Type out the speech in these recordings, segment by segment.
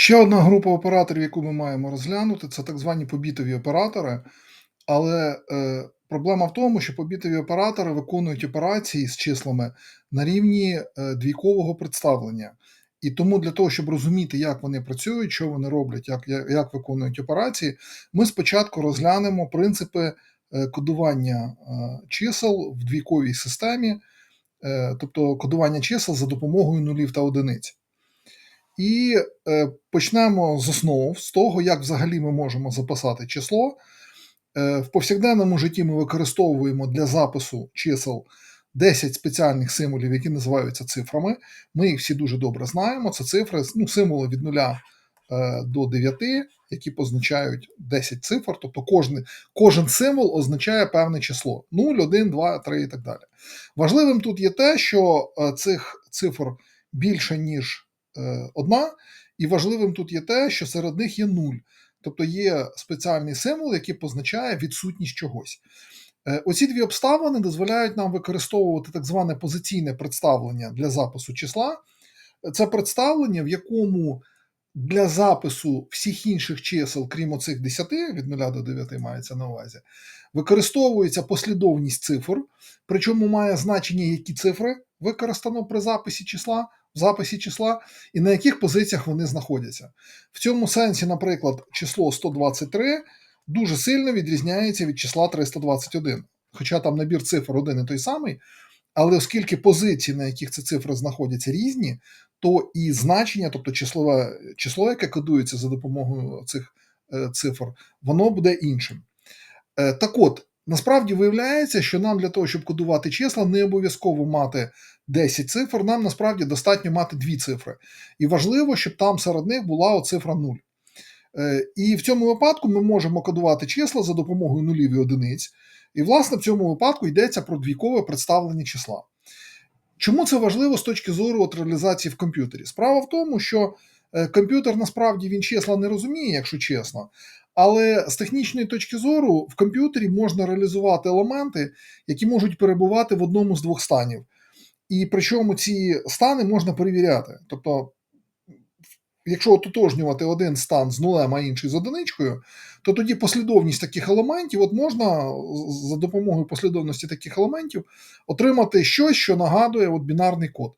Ще одна група операторів, яку ми маємо розглянути, це так звані побітові оператори. Але е, проблема в тому, що побітові оператори виконують операції з числами на рівні е, двійкового представлення. І тому для того, щоб розуміти, як вони працюють, що вони роблять, як, як, виконують операції, ми спочатку розглянемо принципи е, кодування е, чисел в двійковій системі, е, тобто кодування чисел за допомогою нулів та одиниць. І е, почнемо з основ, з того, як взагалі ми можемо записати число. Е, в повсякденному житті ми використовуємо для запису чисел 10 спеціальних символів, які називаються цифрами. Ми їх всі дуже добре знаємо. Це цифри, ну, символи від 0 е, до 9, які позначають 10 цифр. Тобто кожен, кожен символ означає певне число: 0, 1, 2, 3 і так далі. Важливим тут є те, що е, цих цифр більше, ніж одна, і важливим тут є те, що серед них є 0. Тобто є спеціальний символ, який позначає відсутність чогось. Е, Оці дві обставини дозволяють нам використовувати так зване позиційне представлення для запису числа. Це представлення, в якому для запису всіх інших чисел, крім оцих 10, від 0 до 9 мається на увазі, використовується послідовність цифр, причому має значення, які цифри використано при записі числа, в записі числа, і на яких позиціях вони знаходяться. В цьому сенсі, наприклад, число 123 дуже сильно відрізняється від числа 321. Хоча там набір цифр один і той самий, але оскільки позиції, на яких ці цифри знаходяться різні, то і значення, тобто числове число, яке кодується за допомогою цих е, цифр, воно буде іншим. Е, так от, насправді виявляється, що нам для того, щоб кодувати числа, не обов'язково мати 10 цифр, нам насправді достатньо мати дві цифри. І важливо, щоб там серед них була цифра 0. Е, І в цьому випадку ми можемо кодувати числа за допомогою нулів і одиниць. І, власне, в цьому випадку йдеться про двійкове представлення числа. Чому це важливо з точки зору от реалізації в комп'ютері? Справа в тому, що е, комп'ютер насправді він числа не розуміє, якщо чесно. Але з технічної точки зору в комп'ютері можна реалізувати елементи, які можуть перебувати в одному з двох станів. І причому ці стани можна перевіряти. Тобто, якщо ототожнювати один стан з нулем, а інший з одиничкою, то тоді послідовність таких елементів от можна за допомогою послідовності таких елементів отримати щось, що нагадує от бінарний код.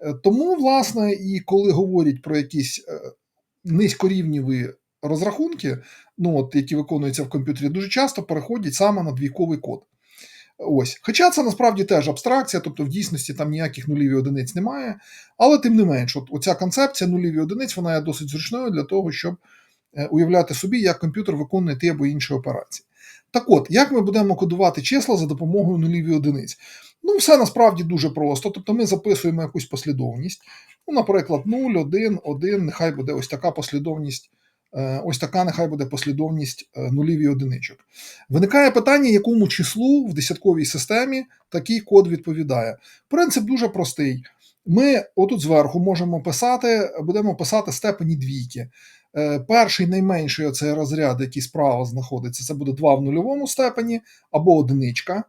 Е, Тому, власне, і коли говорять про якісь е, низькорівніві розрахунки, ну от які виконуються в комп'ютері, дуже часто переходять саме на двійковий код. Ось. Хоча це насправді теж абстракція, тобто в дійсності там ніяких нулів і одиниць немає. Але тим не менш, от оця концепція нулів і одиниць вона є досить зручною для того, щоб е, уявляти собі, як комп'ютер виконує ті або інші операції. Так от, як ми будемо кодувати числа за допомогою нулів і одиниць? Ну, все насправді дуже просто. Тобто ми записуємо якусь послідовність. Ну, наприклад, 0, 1, 1, нехай буде ось така послідовність. Е, ось така нехай буде послідовність е, нулів і одиничок. Виникає питання, якому числу в десятковій системі такий код відповідає. Принцип дуже простий. Ми отут зверху можемо писати, будемо писати степені двійки. Е, Перший найменший оцей розряд, який справа знаходиться, це буде 2 в нульовому степені або одиничка.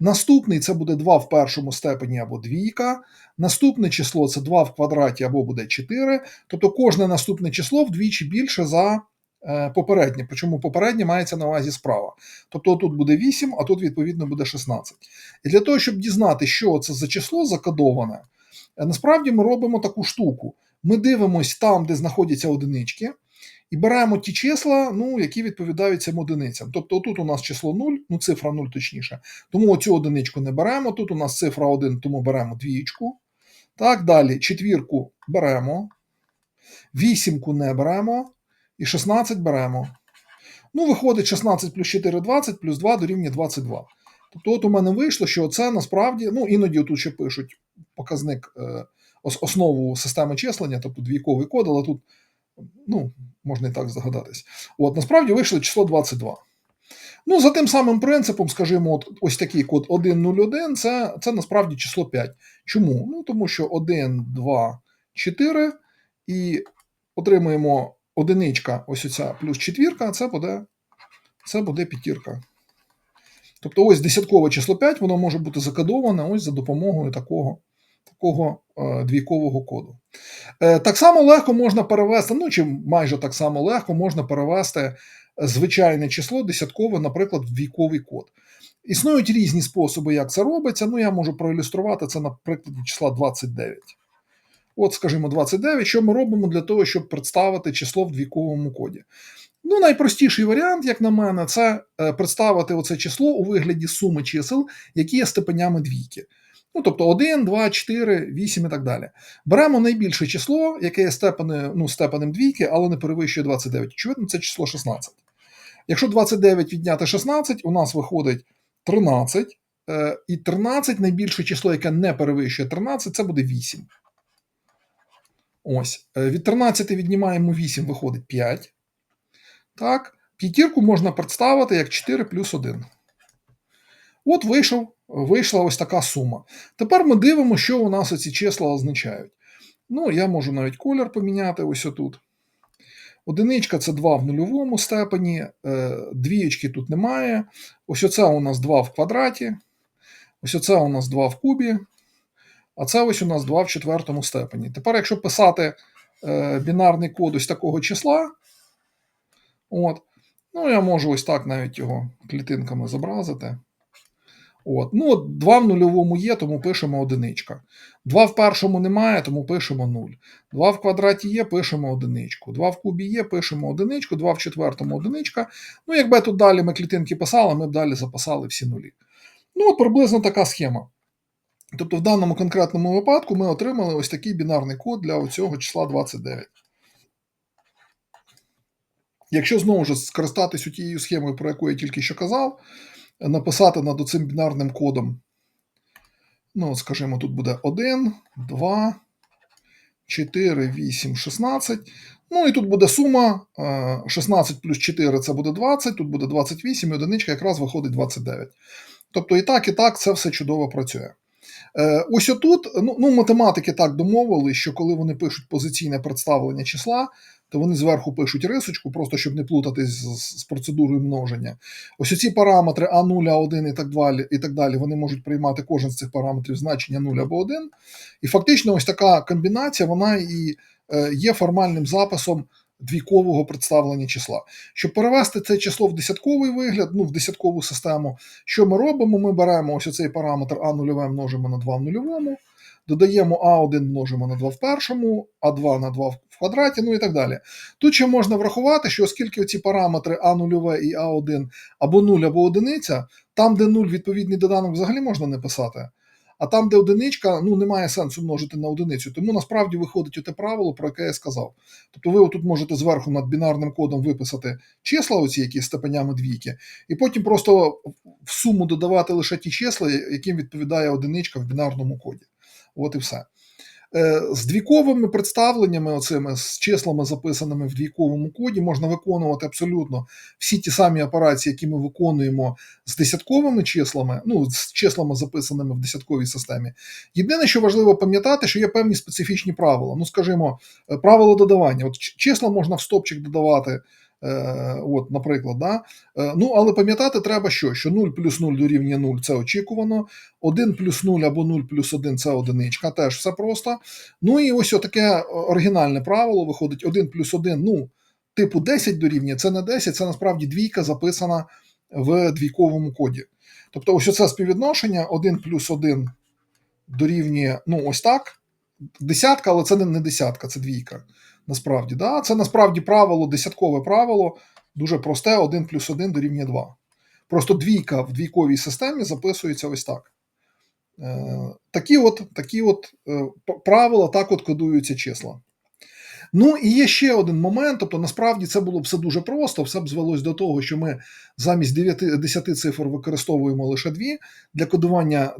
Наступний це буде 2 в першому степені або двійка. Наступне число це 2 в квадраті або буде 4. Тобто кожне наступне число вдвічі більше за е, попереднє. Причому попереднє мається на увазі справа. Тобто тут буде 8, а тут, відповідно, буде 16. І для того, щоб дізнати, що це за число закодоване, е, насправді ми робимо таку штуку. Ми дивимося там, де знаходяться одинички. І беремо ті числа, ну, які відповідають цим одиницям. Тобто тут у нас число 0, ну цифра 0 точніше. Тому оцю одиничку не беремо. Тут у нас цифра 1, тому беремо двічку. Так, далі четвірку беремо, вісімку не беремо і 16 беремо. Ну, виходить 16 плюс 4 20, плюс 2 дорівнює 22. Тобто, от у мене вийшло, що це насправді, ну, іноді тут ще пишуть показник е, основу системи числення, тобто двійковий код, але тут ну, можна і так здогадатись. От, насправді вийшло число 22. Ну, за тим самим принципом, скажімо, от, ось такий код 101, це це насправді число 5. Чому? Ну, тому що 1, 2, 4, і отримуємо одиничка, ось оця плюс четвірка, це буде це буде п'ятірка. Тобто ось десяткове число 5, воно може бути закодоване ось за допомогою такого такого е, двійкового коду. Е, Так само легко можна перевести, ну чи майже так само легко можна перевести звичайне число десяткове, наприклад, в двійковий код. Існують різні способи, як це робиться. Ну, я можу проілюструвати це на прикладі числа 29. От, скажімо, 29. Що ми робимо для того, щоб представити число в двійковому коді? Ну, найпростіший варіант, як на мене, це е, представити оце число у вигляді суми чисел, які є степенями двійки. Ну, тобто 1, 2, 4, 8 і так далі. Беремо найбільше число, яке є степенем, ну, степенем двійки, але не перевищує 29. Очевидно, це число 16. Якщо 29 відняти 16, у нас виходить 13. е, І 13 найбільше число, яке не перевищує 13, це буде 8. Ось. Е, Від 13 віднімаємо 8, виходить 5. Так, п'ятірку можна представити як 4 плюс 1. От вийшов, вийшла ось така сума. Тепер ми дивимося, що у нас оці числа означають. Ну, я можу навіть колір поміняти ось отут. Одиничка це 2 в нульовому степені, е, двієчки тут немає. Ось оце у нас 2 в квадраті, ось оце у нас 2 в кубі, а це ось у нас 2 в четвертому степені. Тепер, якщо писати е, бінарний код ось такого числа, от, ну я можу ось так навіть його клітинками зобразити. От. Ну, от 2 в нульовому є, тому пишемо одиничка. 2 в першому немає, тому пишемо 0. 2 в квадраті є, пишемо одиничку. 2 в кубі є, пишемо одиничку, 2 в четвертому одиничка. Ну, якби тут далі ми клітинки писали, ми б далі записали всі нулі. Ну, от приблизно така схема. Тобто, в даному конкретному випадку ми отримали ось такий бінарний код для оцього числа 29. Якщо знову ж скористатись тією схемою, про яку я тільки що казав, написати над цим бінарним кодом. Ну, скажімо, тут буде 1, 2, 4, 8, 16. Ну і тут буде сума. е, 16 плюс 4 це буде 20, тут буде 28, і одиничка якраз виходить 29. Тобто і так, і так це все чудово працює. Е, Ось отут, ну, ну, математики так домовили, що коли вони пишуть позиційне представлення числа, то вони зверху пишуть рисочку, просто щоб не плутатись з, з процедурою множення. Ось оці параметри А0, А1 і так далі, і так далі, вони можуть приймати кожен з цих параметрів значення 0 або 1. І фактично, ось така комбінація, вона і е, є формальним записом двійкового представлення числа. Щоб перевести це число в десятковий вигляд, ну в десяткову систему, що ми робимо? Ми беремо ось цей параметр А0 множимо на 2 в нульовому, додаємо А1 множимо на 2 в першому, А2 на 2 в квадраті, ну і так далі. Тут ще можна врахувати, що оскільки ці параметри А0 і А1 або 0, або одиниця, там, де 0 відповідний доданок взагалі можна не писати. А там, де одиничка, ну немає сенсу множити на одиницю. Тому насправді виходить те правило, про яке я сказав. Тобто ви тут можете зверху над бінарним кодом виписати числа, оці які степенями двійки, і потім просто в суму додавати лише ті числа, яким відповідає одиничка в бінарному коді. От і все. Е, З двійковими представленнями, оцими з числами, записаними в двійковому коді, можна виконувати абсолютно всі ті самі операції, які ми виконуємо з десятковими числами, ну з числами, записаними в десятковій системі. Єдине, що важливо пам'ятати, що є певні специфічні правила. Ну, скажімо, е, правило додавання. От числа можна в стопчик додавати. От, наприклад, да? ну але пам'ятати треба, що що 0 плюс 0 дорівнює 0 це очікувано, 1 плюс 0 або 0 плюс 1 це одиничка, теж все просто. Ну і ось таке оригінальне правило виходить: 1 плюс 1, ну, типу 10 дорівнює, це не 10, це насправді двійка записана в двійковому коді. Тобто, ось це співвідношення 1 плюс 1 дорівнює, ну, ось так. Десятка, але це не десятка, це двійка. Насправді, да? це насправді правило, десяткове правило, дуже просте: 1 плюс 1 дорівнює 2. Просто двійка в двійковій системі записується ось так. Е, Такі от такі от е, правила так от кодуються числа. Ну і є ще один момент. Тобто, насправді це було б все дуже просто, все б звелось до того, що ми замість 9, 10 цифр використовуємо лише 2 для кодування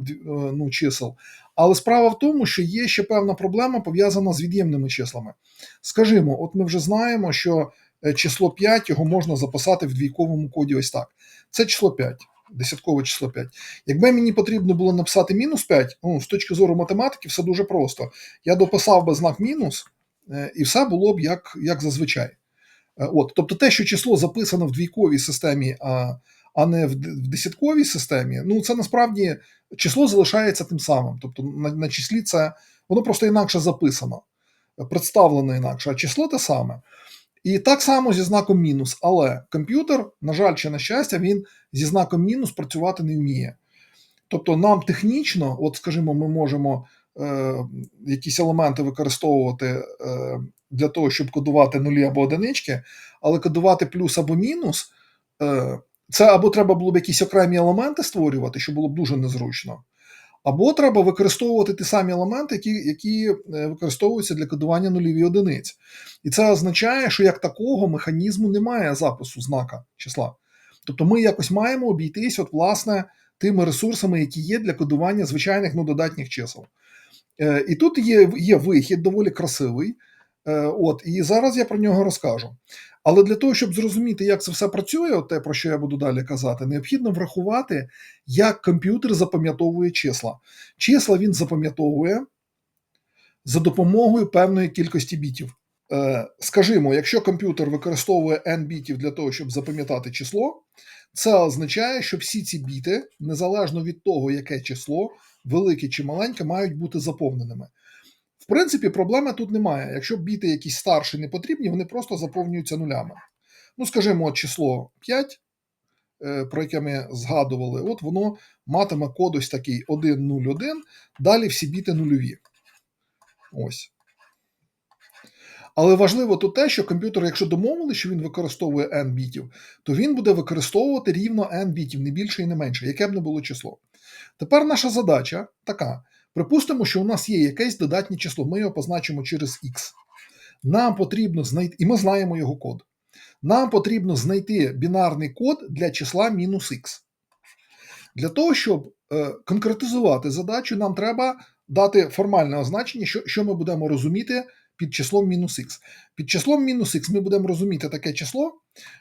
ну, чисел. Але справа в тому, що є ще певна проблема пов'язана з від'ємними числами. Скажімо, от ми вже знаємо, що число 5 його можна записати в двійковому коді ось так. Це число 5. Десяткове число 5. Якби мені потрібно було написати мінус 5, ну, з точки зору математики, все дуже просто. Я дописав би знак мінус, і все було б як як зазвичай. От, Тобто те, що число записано в двійковій системі, а не в, десятковій системі, ну це насправді число залишається тим самим. Тобто на, на числі це воно просто інакше записано, представлено інакше, а число те саме. І так само зі знаком мінус. Але комп'ютер, на жаль, чи на щастя, він зі знаком мінус працювати не вміє. Тобто, нам технічно, от скажімо, ми можемо е, якісь елементи використовувати е, для того, щоб кодувати нулі або одинички, але кодувати плюс або мінус, е, це або треба було б якісь окремі елементи створювати, що було б дуже незручно. Або треба використовувати ті самі елементи, які, які е, використовуються для кодування нулів і одиниць. І це означає, що як такого механізму немає запису знака числа. Тобто ми якось маємо обійтись, от, власне, тими ресурсами, які є для кодування звичайних ну, додатніх чисел. Е, і тут є, є вихід доволі красивий. Е, от, і зараз я про нього розкажу. Але для того, щоб зрозуміти, як це все працює, те, про що я буду далі казати, необхідно врахувати, як комп'ютер запам'ятовує числа. Числа він запам'ятовує за допомогою певної кількості бітів. Е, скажімо, якщо комп'ютер використовує n бітів для того, щоб запам'ятати число, це означає, що всі ці біти, незалежно від того, яке число, велике чи маленьке, мають бути заповненими. Принципі, проблеми тут немає. Якщо біти якісь старші не потрібні, вони просто заповнюються нулями. Ну, скажімо, число 5, е, про яке ми згадували, от воно матиме код ось такий 101, далі всі біти нульові. Ось. Але важливо тут те, що комп'ютер, якщо домовили, що він використовує n бітів, то він буде використовувати рівно n бітів, не більше і не менше, яке б не було число. Тепер наша задача така: припустимо, що у нас є якесь додатнє число, ми його позначимо через x. Нам потрібно знайти, і ми знаємо його код. Нам потрібно знайти бінарний код для числа мінус х. Для того, щоб е, конкретизувати задачу, нам треба дати формальне означення, що, що ми будемо розуміти під числом мінус х. Під числом мінус х ми будемо розуміти таке число,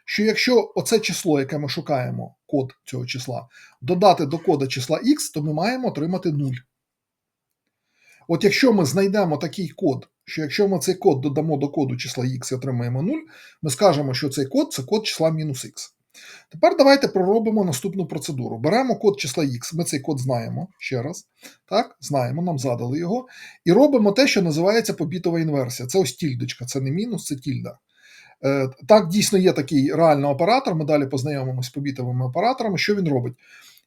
що якщо оце число, яке ми шукаємо, код цього числа, додати до кода числа х, то ми маємо отримати 0. От якщо ми знайдемо такий код, що якщо ми цей код додамо до коду числа х і отримаємо 0, ми скажемо, що цей код це код числа мінус х. Тепер давайте проробимо наступну процедуру. Беремо код числа x, ми цей код знаємо ще раз. Так, знаємо, нам задали його. І робимо те, що називається побітова інверсія. Це ось тільдочка, це не мінус, це тільда. Е, так, дійсно є такий реальний оператор. Ми далі познайомимося з побітовими операторами. Що він робить?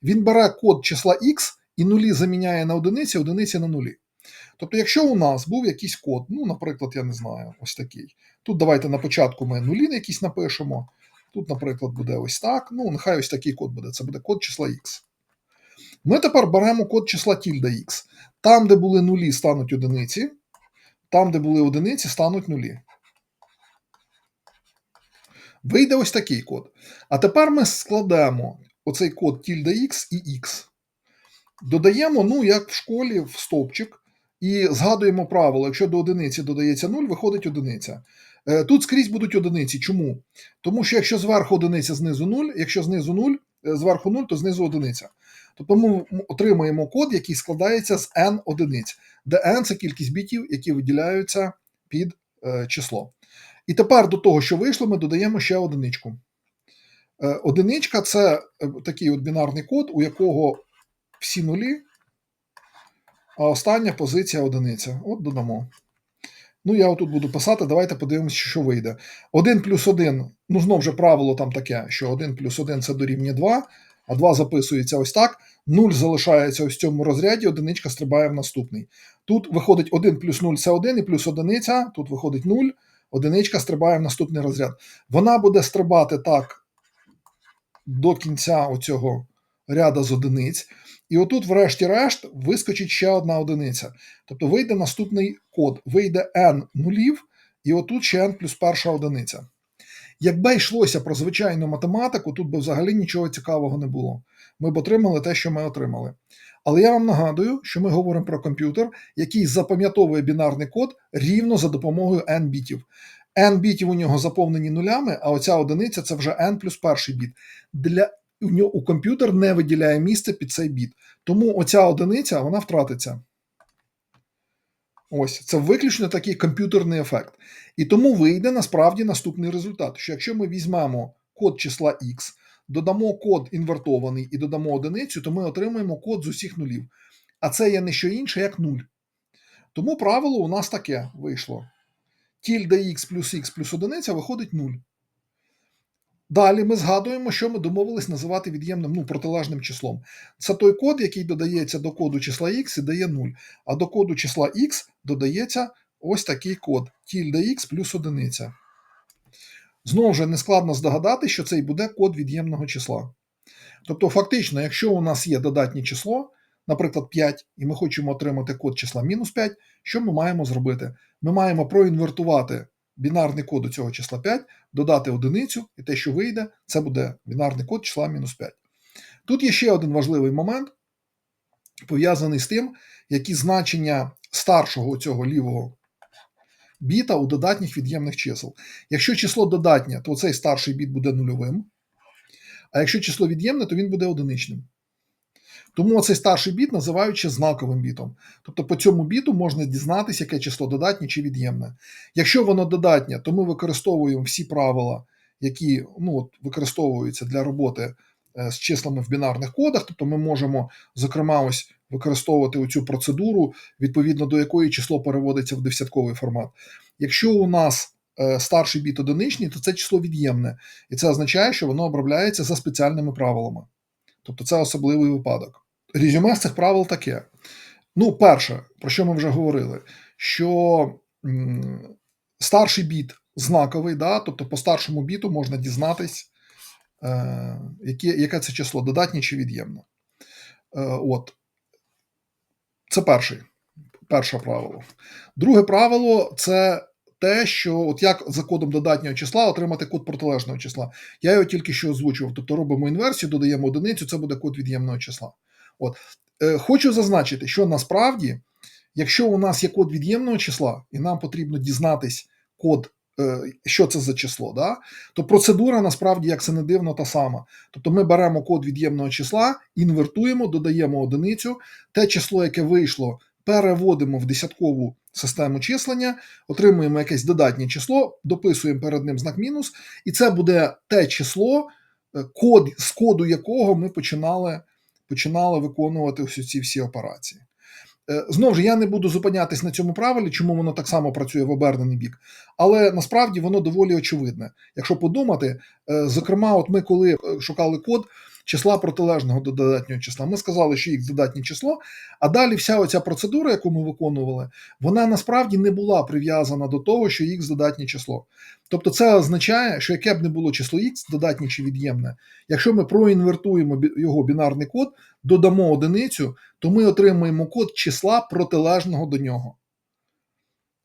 Він бере код числа x і нулі заміняє на одиниці, одиниці на нулі. Тобто, якщо у нас був якийсь код, ну, наприклад, я не знаю, ось такий. Тут давайте на початку ми нулі якісь напишемо. Тут, наприклад, буде ось так. Ну, нехай ось такий код буде. Це буде код числа x. Ми тепер беремо код числа тільда x. Там, де були нулі, стануть одиниці. Там, де були одиниці, стануть нулі. Вийде ось такий код. А тепер ми складемо оцей код тільда x і x. Додаємо, ну, як в школі, в стовпчик. І згадуємо правило: якщо до одиниці додається 0, виходить одиниця. Е, Тут скрізь будуть одиниці. Чому? Тому що якщо зверху одиниця, знизу 0, якщо знизу 0, е, зверху 0, то знизу одиниця. Тобто ми отримуємо код, який складається з n одиниць, де n це кількість бітів, які виділяються під е, число. І тепер до того, що вийшло, ми додаємо ще одиничку. Одиничка це такий от бінарний код, у якого всі нулі, а остання позиція одиниця. От додамо. Ну, я отут буду писати, давайте подивимося, що вийде. 1 плюс 1, ну знову ж правило там таке, що 1 плюс 1 це дорівнює 2, а 2 записується ось так. 0 залишається ось в цьому розряді, одиничка стрибає в наступний. Тут виходить 1 плюс 0 це 1, і плюс одиниця, тут виходить 0, одиничка стрибає в наступний розряд. Вона буде стрибати так до кінця оцього ряда з одиниць. І отут, врешті-решт, вискочить ще одна одиниця. Тобто вийде наступний код, вийде n нулів, і отут ще n плюс перша одиниця. Якби йшлося про звичайну математику, тут би взагалі нічого цікавого не було. Ми б отримали те, що ми отримали. Але я вам нагадую, що ми говоримо про комп'ютер, який запам'ятовує бінарний код рівно за допомогою n бітів. n бітів у нього заповнені нулями, а оця одиниця це вже n плюс перший біт. Для у нього у комп'ютер не виділяє місце під цей біт. Тому оця одиниця вона втратиться. Ось, це виключно такий комп'ютерний ефект. І тому вийде насправді наступний результат: що якщо ми візьмемо код числа x, додамо код інвертований і додамо одиницю, то ми отримаємо код з усіх нулів. А це є не що інше, як нуль. Тому правило у нас таке вийшло. Тільда х плюс х плюс одиниця виходить 0. Далі ми згадуємо, що ми домовились називати від'ємним ну, протилежним числом. Це той код, який додається до коду числа х і дає 0. А до коду числа х додається ось такий код тільда х плюс одиниця. Знову ж нескладно здогадати, що це і буде код від'ємного числа. Тобто, фактично, якщо у нас є додатнє число, наприклад, 5, і ми хочемо отримати код числа мінус 5, що ми маємо зробити? Ми маємо проінвертувати бінарний код у цього числа 5, додати одиницю, і те, що вийде, це буде бінарний код числа мінус 5. Тут є ще один важливий момент, пов'язаний з тим, які значення старшого цього лівого біта у додатніх від'ємних чисел. Якщо число додатнє, то цей старший біт буде нульовим, а якщо число від'ємне, то він буде одиничним. Тому цей старший біт називають ще знаковим бітом. Тобто по цьому біту можна дізнатися, яке число додатнє чи від'ємне. Якщо воно додатнє, то ми використовуємо всі правила, які ну, от, використовуються для роботи е, з числами в бінарних кодах. Тобто ми можемо, зокрема, ось використовувати цю процедуру, відповідно до якої число переводиться в десятковий формат. Якщо у нас е, старший біт одиничний, то це число від'ємне, і це означає, що воно обробляється за спеціальними правилами. Тобто це особливий випадок. Резюме з цих правил таке. Ну, перше, про що ми вже говорили, що старший біт знаковий, да, тобто по старшому біту можна дізнатись, е, яке, це число, додатнє чи від'ємне. Е, от. Це перший, перше правило. Друге правило це те, що от як за кодом додатнього числа отримати код протилежного числа. Я його тільки що озвучував. Тобто робимо інверсію, додаємо одиницю, це буде код від'ємного числа. От. Е, хочу зазначити, що насправді, якщо у нас є код від'ємного числа, і нам потрібно дізнатись код, е, що це за число, да, то процедура насправді, як це не дивно, та сама. Тобто ми беремо код від'ємного числа, інвертуємо, додаємо одиницю, те число, яке вийшло, переводимо в десяткову систему числення, отримуємо якесь додатнє число, дописуємо перед ним знак мінус, і це буде те число, е, код, з коду якого ми починали починали виконувати ось ці всі операції. Е, Знову ж я не буду зупинятись на цьому правилі, чому воно так само працює в обернений бік, але насправді воно доволі очевидне. Якщо подумати, е, зокрема, от ми коли шукали код числа протилежного до додатнього числа, ми сказали, що їх додатнє число, а далі вся оця процедура, яку ми виконували, вона насправді не була прив'язана до того, що їх додатнє число. Тобто це означає, що яке б не було число х, додатнє чи від'ємне, якщо ми проінвертуємо його бінарний код, додамо одиницю, то ми отримуємо код числа протилежного до нього.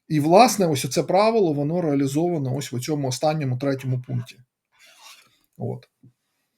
І, власне, ось це правило воно реалізовано ось в цьому останньому третьому пункті. От.